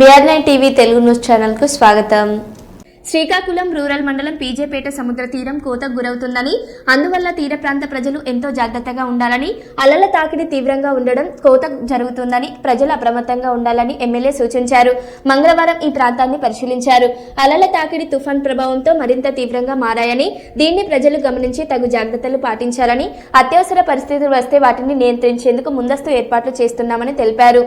BR nine TV Telugu news ఛానల్కు స్వాగతం. Srikakulam rural మండలం పీజేపేట సముద్ర తీరం కోతకు గురవుతుందని అందువల్ల తీర ప్రాంత ప్రజలు ఎంతో జాగ్రత్తగా ఉండాలని అలల తాకిడి తీవ్రంగా ఉండడం కోత జరుగుతుందని ప్రజలు అప్రమత్తంగా ఉండాలని ఎమ్మెల్యే సూచించారు. మంగళవారం ఈ ప్రాంతాన్ని పరిశీలించారు. అలల తాకిడి తుఫాన్ ప్రభావంతో మరింత తీవ్రంగా మారాయని దీన్ని ప్రజలు గమనించి తగు జాగ్రత్తలు పాటించాలని అత్యవసర పరిస్థితులు వస్తే వాటిని నియంత్రించేందుకు ముందస్తు ఏర్పాట్లు చేస్తున్నామని తెలిపారు.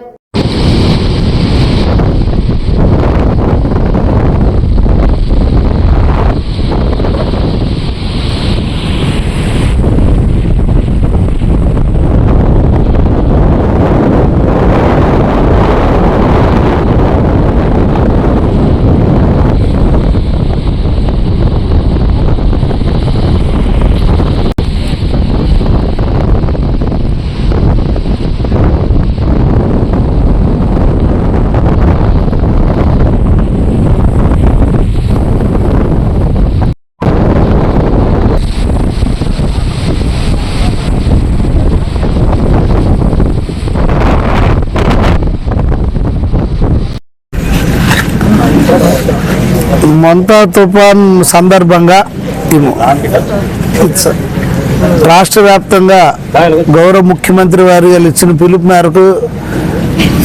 మొంతా తుఫాన్ సందర్భంగా రాష్ట్ర వ్యాప్తంగా గౌరవ ముఖ్యమంత్రి వారు వీళ్ళు ఇచ్చిన పిలుపు మేరకు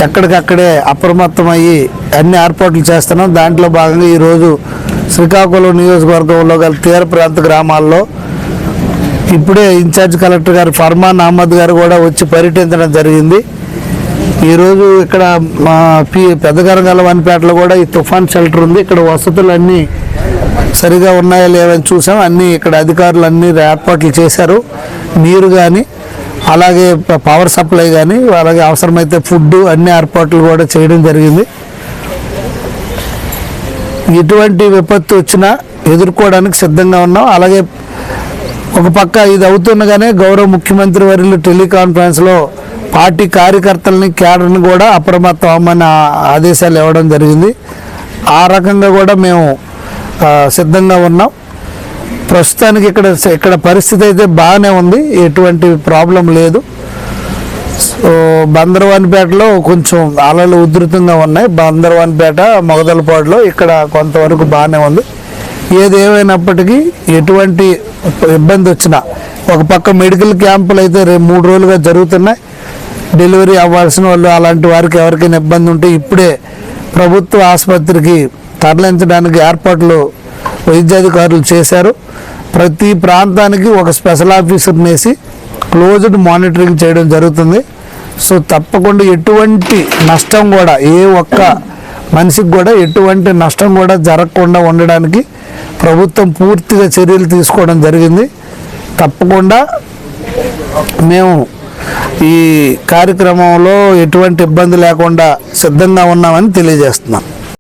ఎక్కడికక్కడే అప్రమత్తమయ్యి అన్ని ఏర్పాట్లు చేస్తున్నాం. దాంట్లో భాగంగా ఈరోజు శ్రీకాకుళం నియోజకవర్గంలో గల తీర ప్రాంత గ్రామాల్లో ఇప్పుడే ఇన్ఛార్జ్ కలెక్టర్ గారు ఫర్మాన్ అహ్మద్ గారు కూడా వచ్చి పర్యటించడం జరిగింది. ఈరోజు ఇక్కడ మా పి పెద్దగరంగల వన్పేటలో కూడా ఈ తుఫాన్ షెల్టర్ ఉంది. ఇక్కడ వసతులు అన్నీ సరిగా ఉన్నాయా లేవని చూసాం. అన్నీ ఇక్కడ అధికారులు అన్ని ఏర్పాట్లు చేశారు. నీరు కానీ అలాగే పవర్ సప్లై కానీ అలాగే అవసరమైతే ఫుడ్ అన్ని ఏర్పాట్లు కూడా చేయడం జరిగింది. ఎటువంటి విపత్తు వచ్చినా ఎదుర్కోవడానికి సిద్ధంగా ఉన్నాం. అలాగే ఒక పక్క ఇది అవుతుండగానే గౌరవ ముఖ్యమంత్రి వర్యులు టెలికాన్ఫరెన్స్లో పార్టీ కార్యకర్తలని క్యాడర్ని కూడా అప్రమత్తం అవ్వమని ఆదేశాలు ఇవ్వడం జరిగింది. ఆ రకంగా కూడా మేము సిద్ధంగా ఉన్నాం. ప్రస్తుతానికి ఇక్కడ ఇక్కడ పరిస్థితి అయితే బాగానే ఉంది. ఎటువంటి ప్రాబ్లం లేదు. సో బందరవానిపేటలో కొంచెం అలలు ఉధృతంగా ఉన్నాయి. బందరవానిపేట మొగదలపాడులో ఇక్కడ కొంతవరకు బాగానే ఉంది. ఏది ఏమైనప్పటికీ ఎటువంటి ఇబ్బంది వచ్చినా ఒక పక్క మెడికల్ క్యాంపులు అయితే రేపు మూడు రోజులుగా జరుగుతున్నాయి. డెలివరీ అవ్వాల్సిన వాళ్ళు అలాంటి వారికి ఎవరికైనా ఇబ్బంది ఉంటే ఇప్పుడే ప్రభుత్వ ఆసుపత్రికి తరలించడానికి ఏర్పాట్లు వైద్యాధికారులు చేశారు. ప్రతి ప్రాంతానికి ఒక స్పెషల్ ఆఫీసర్ని వేసి క్లోజ్డ్ మానిటరింగ్ చేయడం జరుగుతుంది. సో తప్పకుండా ఎటువంటి నష్టం కూడా ఏ ఒక్క మనిషికి కూడా ఎటువంటి నష్టం కూడా జరగకుండా ఉండడానికి ప్రభుత్వం పూర్తిగా చర్యలు తీసుకోవడం జరిగింది. తప్పకుండా మేము ఈ కార్యక్రమంలో ఎటువంటి ఇబ్బంది లేకుండా సిద్ధంగా ఉన్నామని తెలియజేస్తున్నాం.